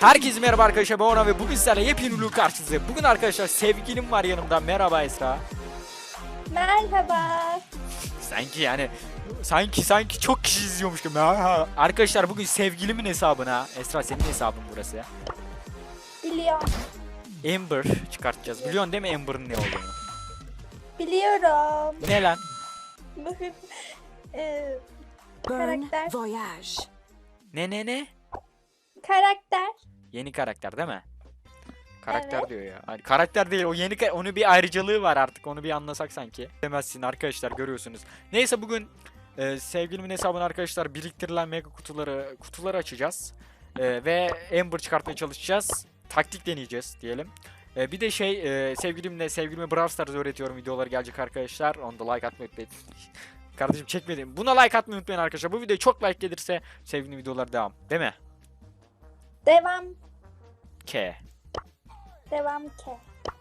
Herkese merhaba arkadaşlar ben Orhan ve bugün sizlerle yepyeni ürün karşınızdayım. Bugün arkadaşlar sevgilim var yanımda. Merhaba Esra. Merhaba. Sanki yani sanki sanki çok kişi izliyormuş gibi. Ha. Arkadaşlar bugün sevgilimin hesabına Esra senin hesabın burası. Biliyorum. Amber çıkartacağız. Biliyorsun değil mi Amber'ın ne olduğunu? Biliyorum. Ne lan? Ee, Burn Karakter. Voyage. Ne ne ne? karakter. Yeni karakter değil mi? Karakter Evet. diyor ya. Hani karakter değil o yeni onu bir ayrıcalığı var artık onu bir anlasak sanki. Demezsin arkadaşlar görüyorsunuz. Neyse bugün e, sevgilimin hesabına arkadaşlar biriktirilen mega kutuları kutuları açacağız. E, ve Amber çıkartmaya çalışacağız. Taktik deneyeceğiz diyelim. E, bir de şey e, sevgilimle sevgilime Brawl Stars öğretiyorum videoları gelecek arkadaşlar. Onu da like atmayı unutmayın. Kardeşim çekmedim. Buna like atmayı unutmayın arkadaşlar. Bu video çok like gelirse sevgilim videoları devam. Değil mi? Devam. K. Devam ke.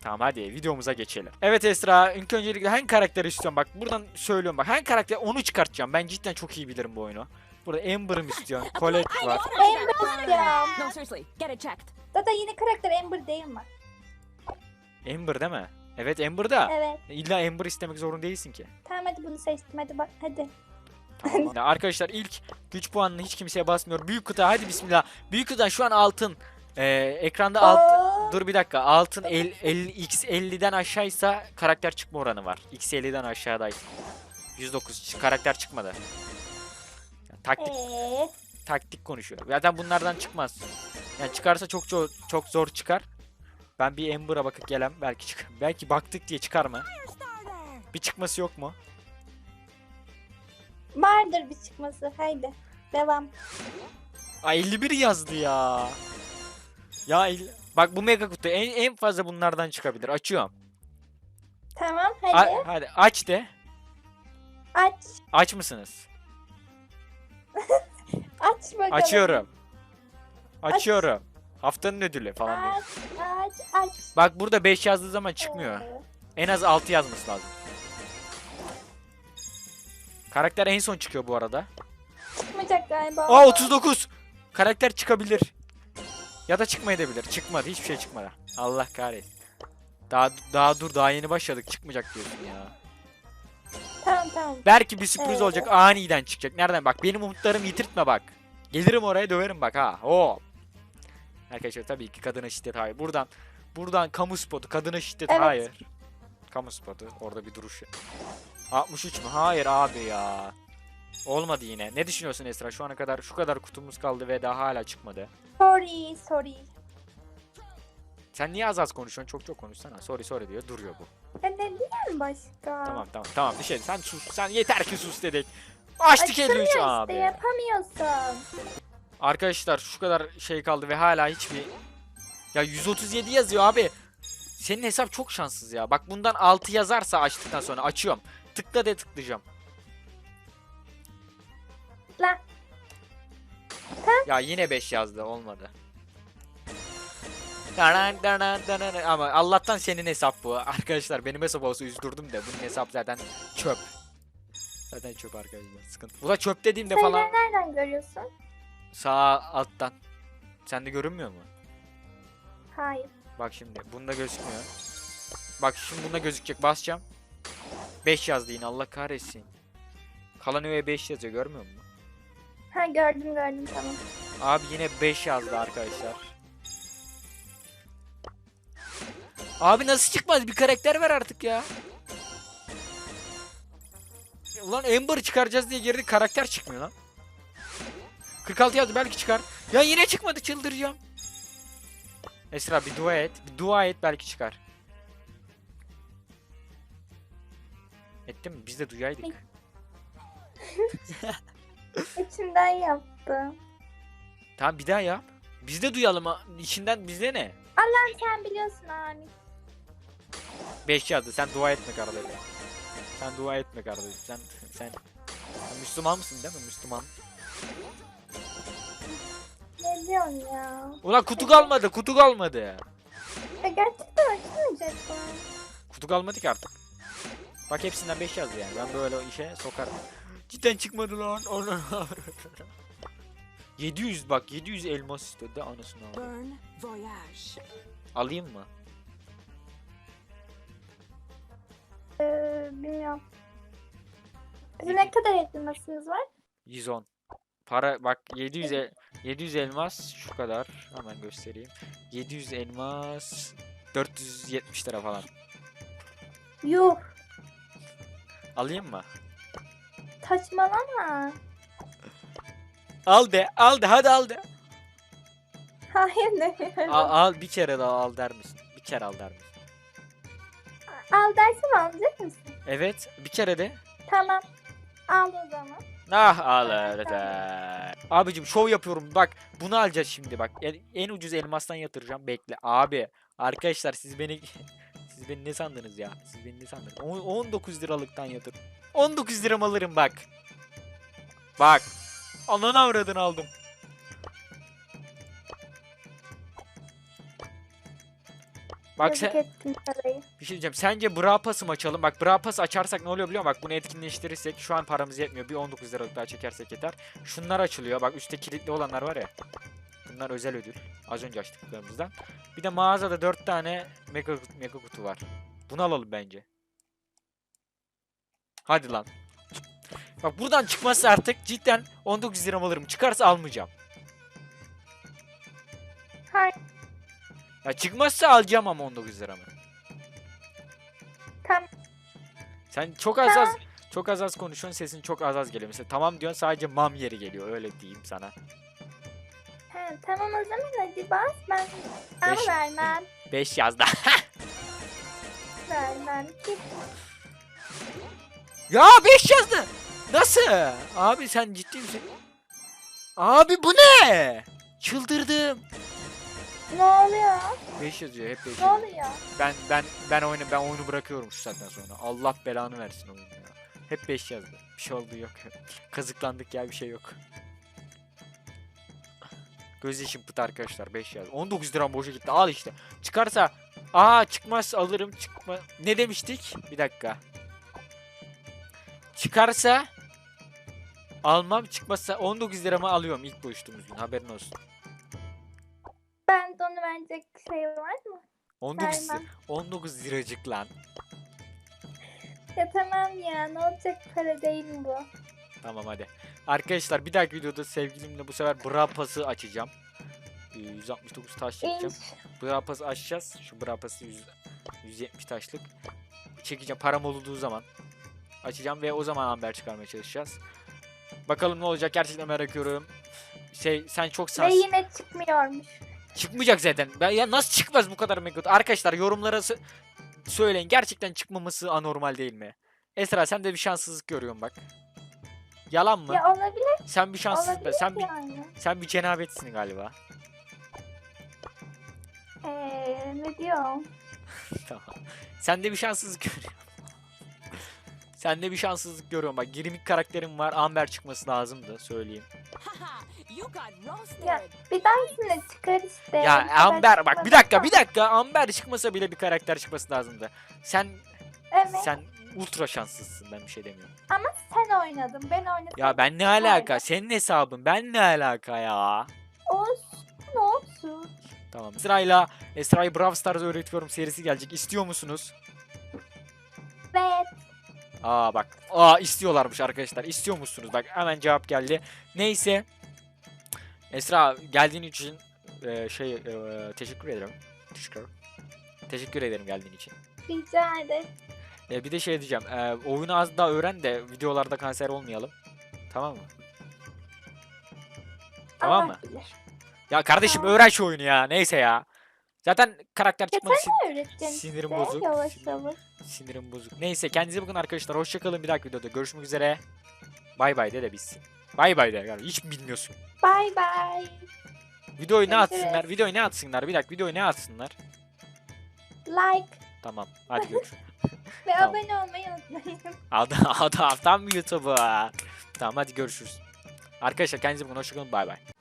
Tamam hadi videomuza geçelim. Evet Esra ilk öncelikle hangi karakteri istiyorum bak buradan söylüyorum bak hangi karakter onu çıkartacağım. Ben cidden çok iyi bilirim bu oyunu. Burada Amber'ım istiyorum. Colette var. Amber istiyorum. No, seriously, get it checked. Zaten yeni karakter Amber değil mi? Amber değil mi? Evet Amber da. Evet. İlla Amber istemek zorunda değilsin ki. Tamam hadi bunu seçtim. Hadi bak hadi. Tamam. Ya arkadaşlar ilk güç puanını hiç kimseye basmıyor. Büyük kutu hadi bismillah. Büyük kutudan şu an altın. Ee, ekranda alt. Dur bir dakika. Altın el, el, x50'den aşağıysa karakter çıkma oranı var. x50'den aşağıdaysa. 109 karakter çıkmadı. Ya, taktik Ee, taktik konuşuyor. Zaten bunlardan çıkmaz. Yani çıkarsa çok çok çok zor çıkar. Ben bir Amber'a bakıp gelem belki çık. Belki baktık diye çıkar mı? Bir çıkması yok mu? Vardır bir çıkması. Haydi. Devam. Ay 51 yazdı ya. Ya el- bak bu mega kutu en, en fazla bunlardan çıkabilir. Açıyorum. Tamam A- hadi. hadi aç de. Aç. Aç mısınız? Aç bakalım. Açıyorum. Açıyorum. Haftanın ödülü falan diyor. Aç aç aç. Bak burada 5 yazdığı zaman çıkmıyor. En az 6 yazması lazım. Karakter en son çıkıyor bu arada. Çıkmayacak galiba. Aa 39. Karakter çıkabilir. Ya da çıkmayabilir. Çıkmadı. Hiçbir şey çıkmadı. Allah kahretsin. Daha daha dur daha yeni başladık. Çıkmayacak diyorsun ya. Tamam tamam. Belki bir sürpriz Evet. olacak. Aniden çıkacak. Nereden bak. Benim umutlarımı yitirtme bak. Gelirim oraya döverim bak ha. Oo. Arkadaşlar tabii ki kadına şiddet hayır. Buradan buradan kamu spotu kadına şiddet Evet. hayır. Kamu spotu orada bir duruş. 63 mü? Hayır abi ya. Olmadı yine. Ne düşünüyorsun Esra? Şu ana kadar şu kadar kutumuz kaldı ve daha hala çıkmadı. Sorry sorry. Sen niye az az konuşuyorsun? Çok çok konuşsana. Sorry sorry diyor. Duruyor bu. Ya ne diyeyim başka? Tamam tamam tamam. Bir şey sen sus. Sen yeter ki sus dedik. Açtık Açılıyor 53 işte abi. yapamıyorsun. Arkadaşlar şu kadar şey kaldı ve hala hiçbir... Ya 137 yazıyor abi. Senin hesap çok şanssız ya. Bak bundan 6 yazarsa açtıktan sonra açıyorum. Tıkla de tıklayacağım. Lan. Ya yine 5 yazdı olmadı. Ama Allah'tan senin hesap bu. Arkadaşlar benim hesap olsa üzdürdüm de bunun hesap zaten çöp. Zaten çöp arkadaşlar. Sıkıntı. Bu da çöp dediğimde falan Sayıları nereden görüyorsun? sağ alttan. Sende görünmüyor mu? Hayır. Bak şimdi bunda gözükmüyor. Bak şimdi bunda gözükecek basacağım. 5 yazdı yine Allah kahretsin. Kalan üye 5 yazıyor görmüyor musun? Ha gördüm gördüm tamam. Abi yine 5 yazdı arkadaşlar. Abi nasıl çıkmaz bir karakter ver artık ya. Ulan Amber çıkaracağız diye girdik karakter çıkmıyor lan. 46 yazdı belki çıkar. Ya yine çıkmadı çıldıracağım. Esra bir dua et. Bir dua et belki çıkar. Ettin mi? Biz de duyaydık. İçimden yaptım. Tamam bir daha yap. Biz de duyalım. ha. İçinden bizde ne? Allah'ım sen biliyorsun amin. 5 yazdı. Sen dua etme kardeşim. Sen dua etme kardeşim. Sen sen, sen Müslüman mısın değil mi? Müslüman. Ne diyorsun ya? Ulan kutu kalmadı. Kutu kalmadı. Ya gerçekten açılmayacak mı? Kutu kalmadı ki artık. Bak hepsinden 5 yazdı yani. Ben böyle işe sokarım. Cidden çıkmadı lan. Onu 700 bak 700 elmas istedi anasını aldı. Burn voyage. Alayım mı? Ee, bilmiyorum. Ne kadar elmasınız var? 110. Para bak 700 el- 700 elmas şu kadar. Hemen göstereyim. 700 elmas 470 lira falan. Yuh. Alayım mı? Saçmalama. Al de, al de, hadi al de. Hayır demiyorum. Al, al bir kere daha al der misin? Bir kere al der misin? Al dersem alacak mısın? Evet, bir kere de. Tamam. Al o zaman. Ah al öyle de. Abicim şov yapıyorum bak bunu alacağız şimdi bak en, en ucuz elmastan yatıracağım bekle abi arkadaşlar siz beni siz beni ne sandınız ya siz beni ne sandınız On- 19 liralıktan yatır 19 liram alırım bak bak ananı avradını aldım Bak sen bir şey diyeceğim. Sence Bra Pass'ı mı açalım? Bak Bra Pass açarsak ne oluyor biliyor musun? Bak bunu etkinleştirirsek şu an paramız yetmiyor. Bir 19 liralık daha çekersek yeter. Şunlar açılıyor. Bak üstte kilitli olanlar var ya. Bunlar özel ödül. Az önce açtıklarımızdan. Bir de mağazada 4 tane mega, mega kutu var. Bunu alalım bence. Hadi lan. Bak buradan çıkmazsa artık cidden 19 liram alırım. Çıkarsa almayacağım. Hayır. Ya çıkmazsa alacağım ama 19 liramı. Tamam. Sen çok az az çok az az konuşuyorsun sesin çok az az geliyor. Mesela tamam diyorsun sadece mam yeri geliyor öyle diyeyim sana. Tamam o zaman hadi bas. Ben ama Beş. vermem. 5 yazdı. Vermem. Git. ya 5 yazdı. Nasıl? Abi sen ciddi misin? Abi bu ne? Çıldırdım. Ne oluyor? 5 yazıyor hep 5 Ne oluyor? Ben ben ben oyunu ben oyunu bırakıyorum şu saatten sonra. Allah belanı versin oyunu ya. Hep 5 yazdı. Bir şey oldu yok. Kazıklandık ya bir şey yok. Göz yaşım pıt arkadaşlar 5 yazdı. 19 liram boşa gitti. Al işte. Çıkarsa aa çıkmaz alırım çıkma. Ne demiştik? Bir dakika. Çıkarsa almam çıkmazsa 19 liramı alıyorum ilk buluştuğumuz gün haberin olsun. Ben de onu verecek şey var mı? 19 lira, Vermem. 19 liracık lan. Ya tamam ya ne olacak para değil bu? Tamam hadi. Arkadaşlar bir dahaki videoda sevgilimle bu sefer bra pası açacağım. Ee, 169 taş çekeceğim. İnş. Bra pası açacağız. Şu bra pası 100, 170 taşlık. Çekeceğim param olduğu zaman. Açacağım ve o zaman amber çıkarmaya çalışacağız. Bakalım ne olacak gerçekten merak ediyorum. Şey sen çok Ve sans. yine çıkmıyormuş. Çıkmayacak zaten. Ben ya nasıl çıkmaz bu kadar mega? Arkadaşlar yorumlara sö- söyleyin. Gerçekten çıkmaması anormal değil mi? Esra sen de bir şanssızlık görüyorsun bak. Yalan mı? Ya olabilir, Sen bir şanssız olabilir sen bir yani. sen bir cenabetsin galiba. Ee, ne diyorsun? tamam. Sen de bir şanssızlık görüyorum. Sen de bir şanssızlık görüyorum. Bak 20 karakterim var. Amber çıkması lazımdı söyleyeyim. Ya, Bir dahakine çıkar işte. Ya Amber bak bir dakika bir dakika. Amber çıkmasa bile bir karakter çıkması lazımdı. Sen Evet sen ultra şanssızsın ben bir şey demiyorum. ama sen oynadın ben oynadım. Ya ben ne alaka? Senin hesabın. Ben ne alaka ya? Olsun olsun. Tamam. Esra'yla Esra'yı Brawl Stars öğretiyorum serisi gelecek. İstiyor musunuz? Evet. Aa bak. Aa istiyorlarmış arkadaşlar. İstiyor musunuz? Bak hemen cevap geldi. Neyse. Esra geldiğin için e, şey e, teşekkür ederim. Teşekkür. Teşekkür ederim geldiğin için. Rica ederim. E, bir de şey diyeceğim. E, oyunu az daha öğren de videolarda kanser olmayalım. Tamam mı? Tamam mı? Ya kardeşim Tamam. öğren şu oyunu ya. Neyse ya. Zaten karakter Ya sen öğreteceksin sinirim işte, bozuk. Yavaş Sinirim- yavaş. Sinirim bozuk. Neyse kendinize bakın arkadaşlar. Hoşçakalın bir dahaki videoda. Görüşmek üzere. Bay bay de de bitsin. Bay bay de. Yani hiç bilmiyorsun. Bye bye. Videoyu ne Görüşürüz. atsınlar? Videoyu ne atsınlar? Bir dakika videoyu ne atsınlar? Like Tamam. Hadi görüşürüz. ve Tamam. abone olmayı unutmayın. Adı adı haftam YouTube'u. Tamam hadi görüşürüz. Arkadaşlar kendinize bakın. Hoşçakalın. Bay bay.